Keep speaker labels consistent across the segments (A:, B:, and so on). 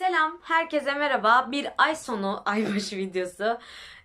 A: Selam, herkese merhaba. Bir ay sonu aybaşı videosu.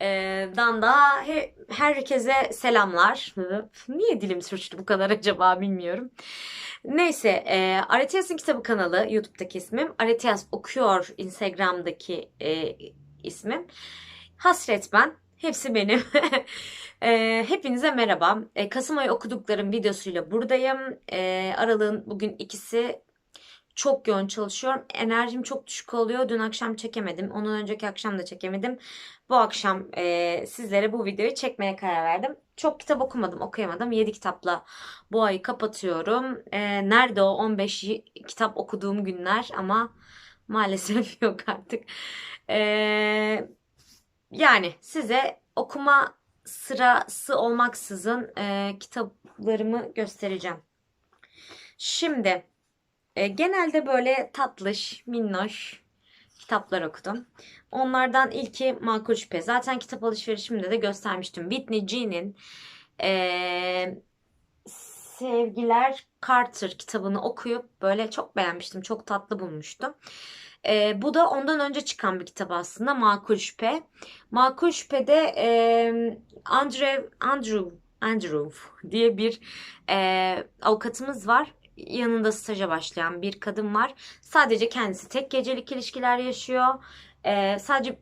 A: Ee, dan da he- herkese selamlar. Niye dilim sürçtü bu kadar acaba bilmiyorum. Neyse, e, Aretias'ın kitabı kanalı YouTube'daki ismim. Aretias okuyor Instagram'daki e, ismim. Hasret ben. Hepsi benim. E, hepinize merhaba. E, Kasım ayı okuduklarım videosuyla buradayım. E, Aralığın bugün ikisi çok yoğun çalışıyorum. Enerjim çok düşük oluyor. Dün akşam çekemedim. Ondan önceki akşam da çekemedim. Bu akşam e, sizlere bu videoyu çekmeye karar verdim. Çok kitap okumadım, okuyamadım. 7 kitapla bu ayı kapatıyorum. E, nerede o 15 y- kitap okuduğum günler ama maalesef yok artık. E, yani size okuma sırası olmaksızın e, kitaplarımı göstereceğim. Şimdi e, genelde böyle tatlış, minnoş kitaplar okudum. Onlardan ilki Makul Şüphe. Zaten kitap alışverişimde de göstermiştim. Whitney G'nin e, Sevgiler Carter kitabını okuyup böyle çok beğenmiştim. Çok tatlı bulmuştum. E, bu da ondan önce çıkan bir kitap aslında. Makul Şüphe. Makul Şüphe'de e, Andrew, Andrew, Andrew diye bir e, avukatımız var yanında staja başlayan bir kadın var. Sadece kendisi tek gecelik ilişkiler yaşıyor. Ee, sadece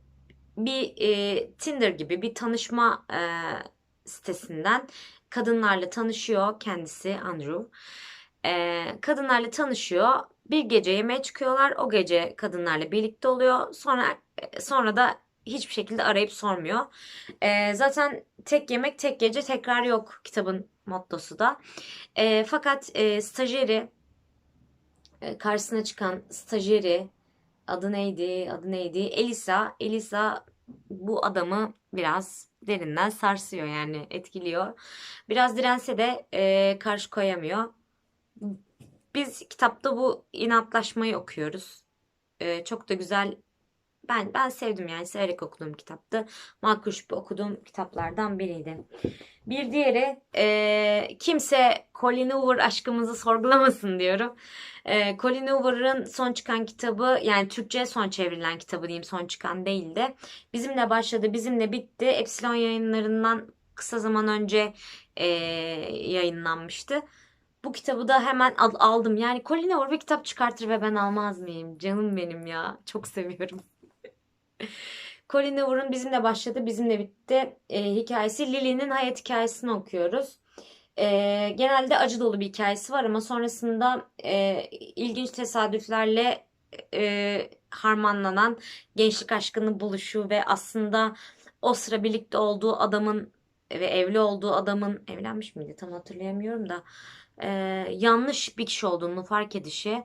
A: bir e, Tinder gibi bir tanışma e, sitesinden kadınlarla tanışıyor kendisi Andrew. Ee, kadınlarla tanışıyor. Bir gece yemeğe çıkıyorlar. O gece kadınlarla birlikte oluyor. Sonra sonra da hiçbir şekilde arayıp sormuyor. Ee, zaten tek yemek tek gece tekrar yok kitabın mottosu da. E, fakat e, stajyeri e, karşısına çıkan stajyeri adı neydi? Adı neydi? Elisa. Elisa bu adamı biraz derinden sarsıyor yani etkiliyor. Biraz dirense de e, karşı koyamıyor. Biz kitapta bu inatlaşmayı okuyoruz. E, çok da güzel ben ben sevdim yani severek okuduğum kitaptı. Makul Şüphe okuduğum kitaplardan biriydi. Bir diğeri e, kimse Colin Hoover aşkımızı sorgulamasın diyorum. E, Colin Hoover'ın son çıkan kitabı yani Türkçe son çevrilen kitabı diyeyim son çıkan değildi. Bizimle başladı, bizimle bitti. Epsilon yayınlarından kısa zaman önce e, yayınlanmıştı. Bu kitabı da hemen al- aldım. Yani Colin Hoover bir kitap çıkartır ve ben almaz mıyım? Canım benim ya. Çok seviyorum. Colin Hoover'ın bizimle başladı, bizimle bitti e, hikayesi. Lily'nin hayat hikayesini okuyoruz. E, genelde acı dolu bir hikayesi var ama sonrasında e, ilginç tesadüflerle e, harmanlanan gençlik aşkının buluşu ve aslında o sıra birlikte olduğu adamın ve evli olduğu adamın evlenmiş miydi tam hatırlayamıyorum da e, yanlış bir kişi olduğunu fark edişi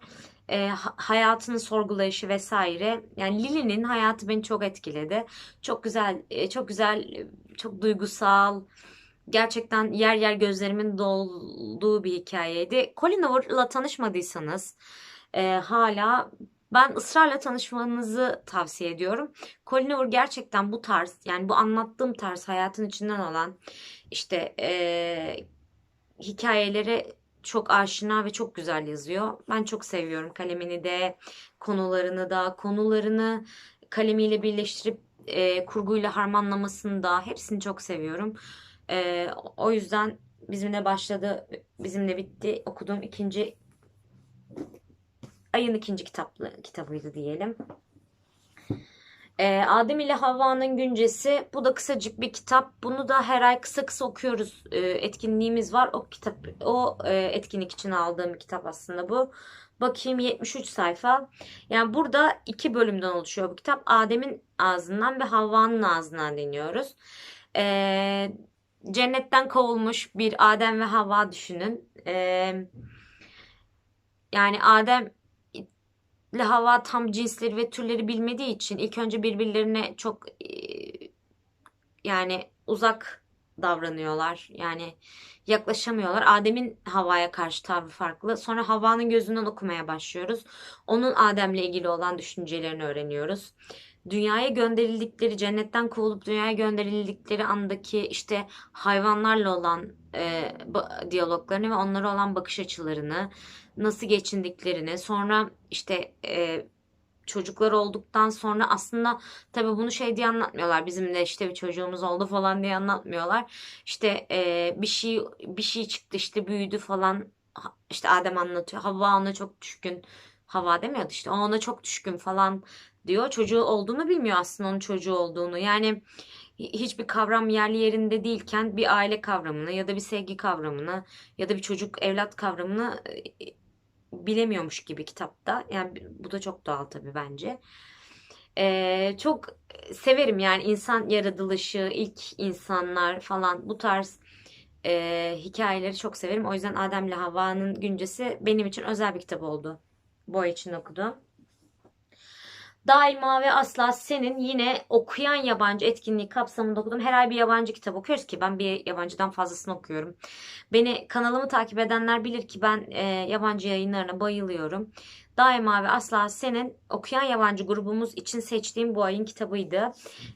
A: e, ha- hayatını sorgulayışı vesaire. Yani Lily'nin hayatı beni çok etkiledi. Çok güzel, e, çok güzel, e, çok duygusal. Gerçekten yer yer gözlerimin dolduğu bir hikayeydi. Colin Hoover'la tanışmadıysanız e, hala ben ısrarla tanışmanızı tavsiye ediyorum. Colin Hoover gerçekten bu tarz yani bu anlattığım tarz hayatın içinden olan işte e, hikayeleri çok aşina ve çok güzel yazıyor. Ben çok seviyorum kalemini de, konularını da, konularını kalemiyle birleştirip e, kurguyla harmanlamasını da hepsini çok seviyorum. E, o yüzden bizimle başladı, bizimle bitti. Okuduğum ikinci ayın ikinci kitaplı kitabıydı diyelim. Ee, Adem ile Havva'nın Güncesi. Bu da kısacık bir kitap. Bunu da her ay kısa kısa okuyoruz. Ee, etkinliğimiz var. O kitap, o e, etkinlik için aldığım bir kitap aslında bu. Bakayım 73 sayfa. Yani burada iki bölümden oluşuyor bu kitap. Adem'in ağzından ve Havva'nın ağzından dinliyoruz. Ee, cennetten kovulmuş bir Adem ve Havva düşünün. Ee, yani Adem ile Havva tam cinsleri ve türleri bilmediği için ilk önce birbirlerine çok e, yani uzak davranıyorlar. Yani yaklaşamıyorlar. Adem'in Havva'ya karşı tavrı farklı. Sonra Havva'nın gözünden okumaya başlıyoruz. Onun Adem'le ilgili olan düşüncelerini öğreniyoruz. Dünyaya gönderildikleri, cennetten kovulup dünyaya gönderildikleri andaki işte hayvanlarla olan e, diyaloglarını ve onlara olan bakış açılarını, nasıl geçindiklerini, sonra işte e, çocuklar olduktan sonra aslında tabii bunu şey diye anlatmıyorlar. Bizim de işte bir çocuğumuz oldu falan diye anlatmıyorlar. İşte e, bir şey bir şey çıktı işte büyüdü falan. İşte Adem anlatıyor. Havva ona çok düşkün. Havva demiyordu işte. O ona çok düşkün falan diyor. Çocuğu olduğunu bilmiyor aslında onun çocuğu olduğunu. Yani hiçbir kavram yerli yerinde değilken bir aile kavramını ya da bir sevgi kavramını ya da bir çocuk evlat kavramını e, bilemiyormuş gibi kitapta. Yani bu da çok doğal tabii bence. Ee, çok severim yani insan yaratılışı, ilk insanlar falan bu tarz e, hikayeleri çok severim. O yüzden Adem'le Havva'nın Güncesi benim için özel bir kitap oldu. Bu ay için okudum. Daima ve asla senin yine okuyan yabancı etkinliği kapsamında okudum. Her ay bir yabancı kitap okuyoruz ki ben bir yabancıdan fazlasını okuyorum. Beni kanalımı takip edenler bilir ki ben e, yabancı yayınlarına bayılıyorum. Daima ve asla senin okuyan yabancı grubumuz için seçtiğim bu ayın kitabıydı.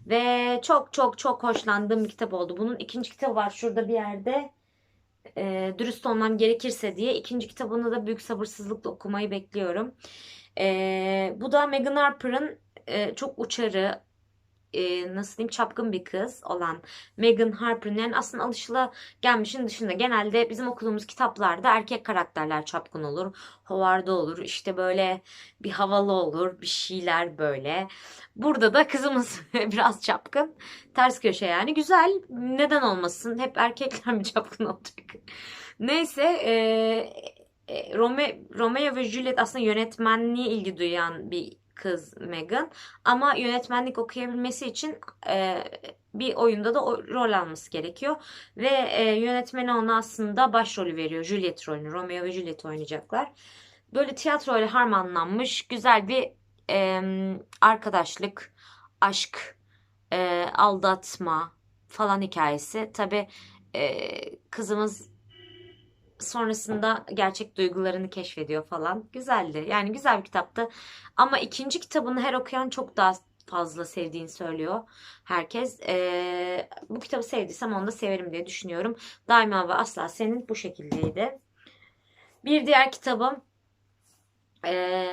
A: Ve çok çok çok hoşlandığım bir kitap oldu. Bunun ikinci kitabı var şurada bir yerde. E, dürüst olmam gerekirse diye. ikinci kitabını da büyük sabırsızlıkla okumayı bekliyorum. E, bu da Meghan Harper'ın e, çok uçarı, e, nasıl diyeyim çapkın bir kız olan Meghan Harper'ın yani aslında alışılagelmişin dışında genelde bizim okuduğumuz kitaplarda erkek karakterler çapkın olur. Howard'da olur işte böyle bir havalı olur bir şeyler böyle. Burada da kızımız biraz çapkın. Ters köşe yani. Güzel. Neden olmasın? Hep erkekler mi çapkın olacak? Neyse e, e, Rome, Romeo ve Juliet aslında yönetmenliğe ilgi duyan bir kız Meghan. Ama yönetmenlik okuyabilmesi için e, bir oyunda da rol alması gerekiyor. Ve e, yönetmeni ona aslında başrolü veriyor. Juliet rolünü. Romeo ve Juliet oynayacaklar. Böyle tiyatro ile harmanlanmış güzel bir e, arkadaşlık, aşk, e, aldatma falan hikayesi. Tabi e, kızımız sonrasında gerçek duygularını keşfediyor falan. Güzeldi. Yani güzel bir kitaptı. Ama ikinci kitabını her okuyan çok daha fazla sevdiğini söylüyor herkes. Ee, bu kitabı sevdiysem onu da severim diye düşünüyorum. Daima ve asla senin bu şekildeydi. Bir diğer kitabım e,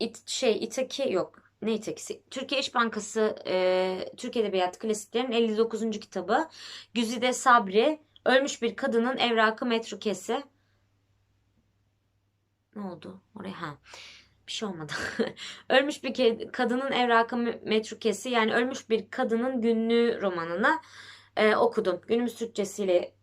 A: it, şey İtaki yok. Ne İtakisi? Türkiye İş Bankası e, Türk Edebiyat Klasiklerinin 59. kitabı. Güzide Sabri Ölmüş bir kadının evrakı metrukesi. Ne oldu? Oraya ha. Bir şey olmadı. ölmüş bir kadının evrakı metrukesi yani ölmüş bir kadının günlüğü romanını e, okudum. Günümüz Türkçesiyle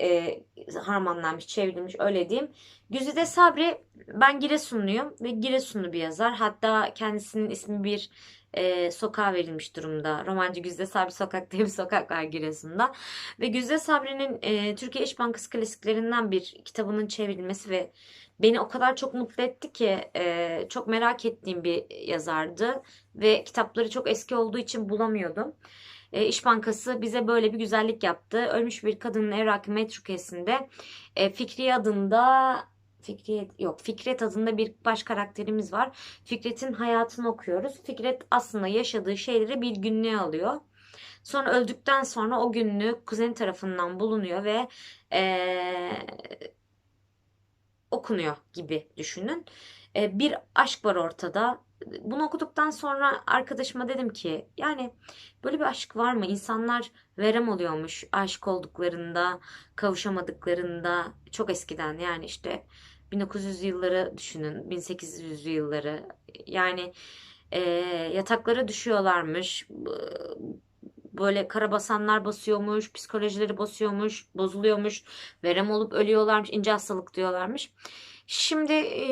A: e, harmanlanmış, çevrilmiş öyle diyeyim. Güzide Sabri ben Giresunluyum ve Giresunlu bir yazar. Hatta kendisinin ismi bir e, sokağa verilmiş durumda. Romancı Güzde Sabri Sokak diye bir sokak var Giresun'da. Ve Güzde Sabri'nin e, Türkiye İş Bankası klasiklerinden bir kitabının çevrilmesi ve beni o kadar çok mutlu etti ki e, çok merak ettiğim bir yazardı. Ve kitapları çok eski olduğu için bulamıyordum. E, İş Bankası bize böyle bir güzellik yaptı. Ölmüş bir kadının evrakı metrukesinde e, Fikri adında Fikret yok Fikret adında bir baş karakterimiz var. Fikret'in hayatını okuyoruz. Fikret aslında yaşadığı şeyleri bir günlüğe alıyor. Sonra öldükten sonra o günlük kuzeni tarafından bulunuyor ve ee, okunuyor gibi düşünün. E, bir aşk var ortada. Bunu okuduktan sonra arkadaşıma dedim ki yani böyle bir aşk var mı? İnsanlar verem oluyormuş aşık olduklarında, kavuşamadıklarında çok eskiden yani işte 1900 yılları düşünün, 1800 yılları. Yani e, yataklara düşüyorlarmış. Böyle karabasanlar basıyormuş, psikolojileri basıyormuş, bozuluyormuş, verem olup ölüyorlarmış, ince hastalık diyorlarmış. Şimdi e,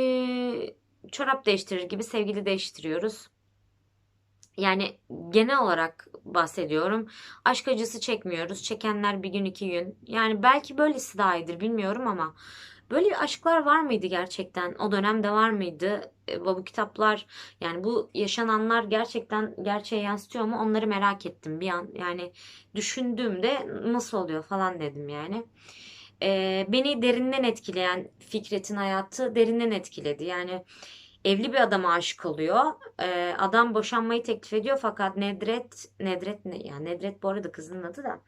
A: çorap değiştirir gibi sevgili değiştiriyoruz. Yani genel olarak bahsediyorum. Aşk acısı çekmiyoruz. Çekenler bir gün iki gün. Yani belki böylesi daha iyidir bilmiyorum ama Böyle aşklar var mıydı gerçekten? O dönemde var mıydı? E, bu kitaplar yani bu yaşananlar gerçekten gerçeğe yansıtıyor mu? Onları merak ettim bir an. Yani düşündüğümde nasıl oluyor falan dedim yani. E, beni derinden etkileyen Fikret'in hayatı derinden etkiledi. Yani evli bir adama aşık oluyor. E, adam boşanmayı teklif ediyor fakat Nedret Nedret ne ya Nedret bu arada kızının adı da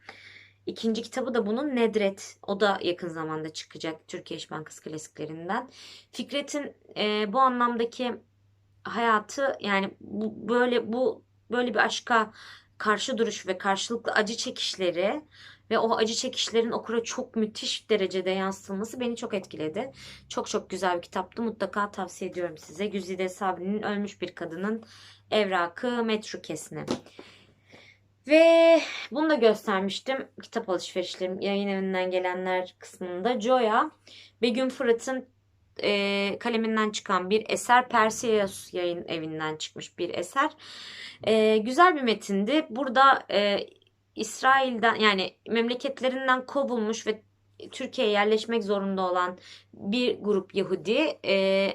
A: İkinci kitabı da bunun Nedret. O da yakın zamanda çıkacak Türkiye İş Bankası klasiklerinden. Fikret'in e, bu anlamdaki hayatı yani bu, böyle bu böyle bir aşka karşı duruş ve karşılıklı acı çekişleri ve o acı çekişlerin okura çok müthiş derecede yansıtılması beni çok etkiledi. Çok çok güzel bir kitaptı. Mutlaka tavsiye ediyorum size. Güzide Sabri'nin Ölmüş Bir Kadının Evrakı Metrukesini. Ve bunu da göstermiştim kitap alışverişlerim yayın evinden gelenler kısmında. Joya Begüm Fırat'ın e, kaleminden çıkan bir eser. Perseus yayın evinden çıkmış bir eser. E, güzel bir metindi. Burada e, İsrail'den yani memleketlerinden kovulmuş ve Türkiye'ye yerleşmek zorunda olan bir grup Yahudi e,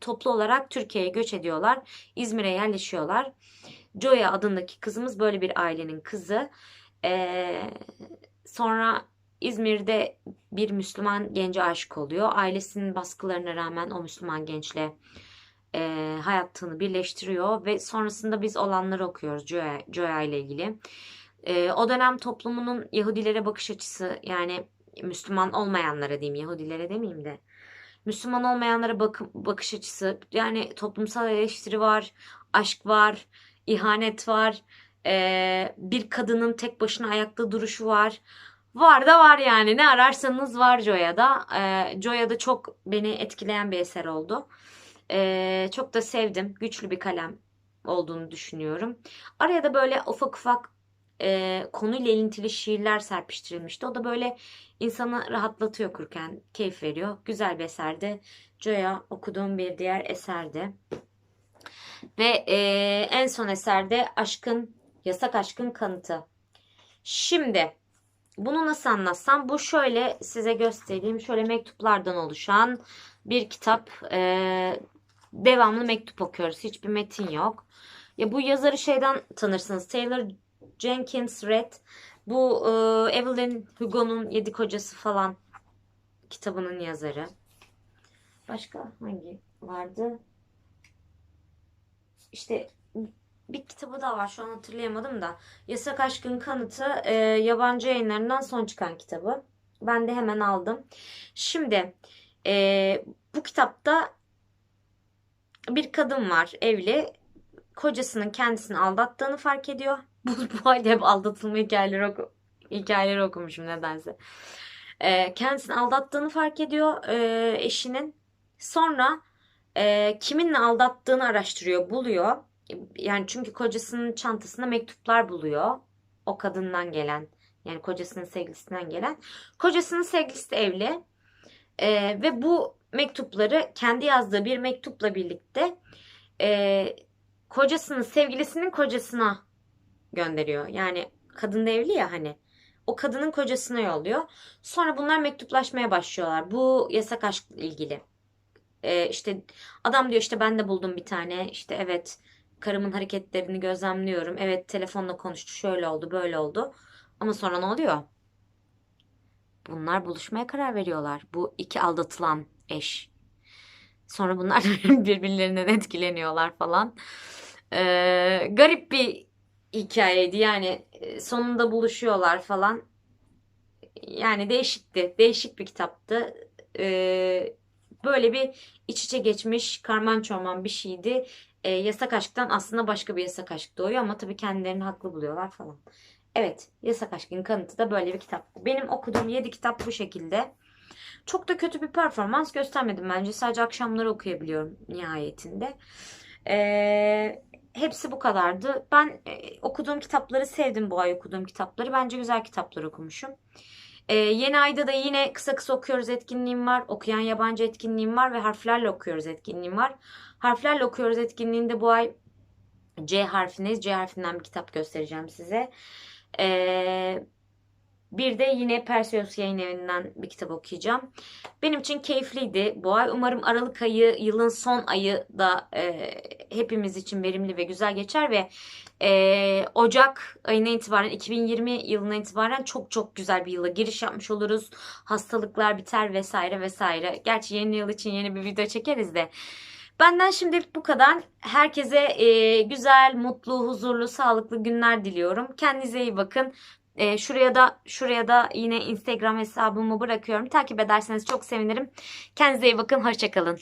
A: toplu olarak Türkiye'ye göç ediyorlar. İzmir'e yerleşiyorlar. Joya adındaki kızımız böyle bir ailenin kızı. E, sonra İzmir'de bir Müslüman gence aşık oluyor. Ailesinin baskılarına rağmen o Müslüman gençle e, hayatını birleştiriyor ve sonrasında biz olanları okuyoruz Joya, Joya ile ilgili. E, o dönem toplumunun Yahudilere bakış açısı yani Müslüman olmayanlara diyeyim Yahudilere demeyeyim de Müslüman olmayanlara bak bakış açısı yani toplumsal eleştiri var, aşk var, ihanet var, e, bir kadının tek başına ayakta duruşu var. Var da var yani ne ararsanız var Joya'da. E, Joya'da çok beni etkileyen bir eser oldu. E, çok da sevdim. Güçlü bir kalem olduğunu düşünüyorum. Araya da böyle ufak ufak e, konuyla ilintili şiirler serpiştirilmişti. O da böyle insanı rahatlatıyor okurken, keyif veriyor. Güzel bir eserdi. Joya okuduğum bir diğer eserdi. Ve e, en son eserde Aşkın, Yasak Aşkın Kanıtı. Şimdi bunu nasıl anlatsam? Bu şöyle size göstereyim. Şöyle mektuplardan oluşan bir kitap. E, devamlı mektup okuyoruz. Hiçbir metin yok. Ya bu yazarı şeyden tanırsınız. Taylor Jenkins Reid. Bu e, Evelyn Hugo'nun Yedi Kocası falan kitabının yazarı. Başka hangi vardı? İşte bir kitabı da var şu an hatırlayamadım da. Yasak Aşkın Kanıtı e, yabancı yayınlarından son çıkan kitabı. Ben de hemen aldım. Şimdi e, bu kitapta bir kadın var evli. Kocasının kendisini aldattığını fark ediyor. Bu, bu halde hep aldatılma hikayeleri, oku, hikayeleri okumuşum nedense. E, kendisini aldattığını fark ediyor e, eşinin. Sonra e, kiminle aldattığını araştırıyor, buluyor. Yani çünkü kocasının çantasında mektuplar buluyor. O kadından gelen. Yani kocasının sevgilisinden gelen. Kocasının sevgilisi de evli. E, ve bu mektupları kendi yazdığı bir mektupla birlikte e, kocasının sevgilisinin kocasına gönderiyor. Yani kadın evli ya hani. O kadının kocasına yolluyor. Sonra bunlar mektuplaşmaya başlıyorlar. Bu yasak aşkla ilgili. Ee, işte adam diyor işte ben de buldum bir tane. İşte evet karımın hareketlerini gözlemliyorum. Evet telefonla konuştu şöyle oldu böyle oldu. Ama sonra ne oluyor? Bunlar buluşmaya karar veriyorlar. Bu iki aldatılan eş. Sonra bunlar birbirlerinden etkileniyorlar falan. Ee, garip bir hikayeydi. Yani e, sonunda buluşuyorlar falan. Yani değişikti. Değişik bir kitaptı. Ee, böyle bir iç içe geçmiş karman çorman bir şeydi. Ee, yasak aşktan aslında başka bir yasak aşk doğuyor ama tabii kendilerini haklı buluyorlar falan. Evet, Yasak Aşkın Kanıtı da böyle bir kitaptı. Benim okuduğum 7 kitap bu şekilde. Çok da kötü bir performans göstermedim bence. Sadece akşamları okuyabiliyorum nihayetinde. Ee, hepsi bu kadardı. Ben e, okuduğum kitapları sevdim bu ay okuduğum kitapları. Bence güzel kitaplar okumuşum. Ee, yeni ayda da yine kısa kısa okuyoruz etkinliğim var. Okuyan yabancı etkinliğim var ve harflerle okuyoruz etkinliğim var. Harflerle okuyoruz etkinliğinde bu ay C harfindeyiz. C harfinden bir kitap göstereceğim size. Ee, bir de yine Perseus yayın evinden bir kitap okuyacağım. Benim için keyifliydi bu ay. Umarım Aralık ayı yılın son ayı da e, hepimiz için verimli ve güzel geçer ve e, Ocak ayına itibaren 2020 yılına itibaren çok çok güzel bir yıla giriş yapmış oluruz. Hastalıklar biter vesaire vesaire. Gerçi yeni yıl için yeni bir video çekeriz de. Benden şimdilik bu kadar. Herkese e, güzel, mutlu, huzurlu, sağlıklı günler diliyorum. Kendinize iyi bakın. E, şuraya da şuraya da yine Instagram hesabımı bırakıyorum. Takip ederseniz çok sevinirim. Kendinize iyi bakın. Hoşçakalın.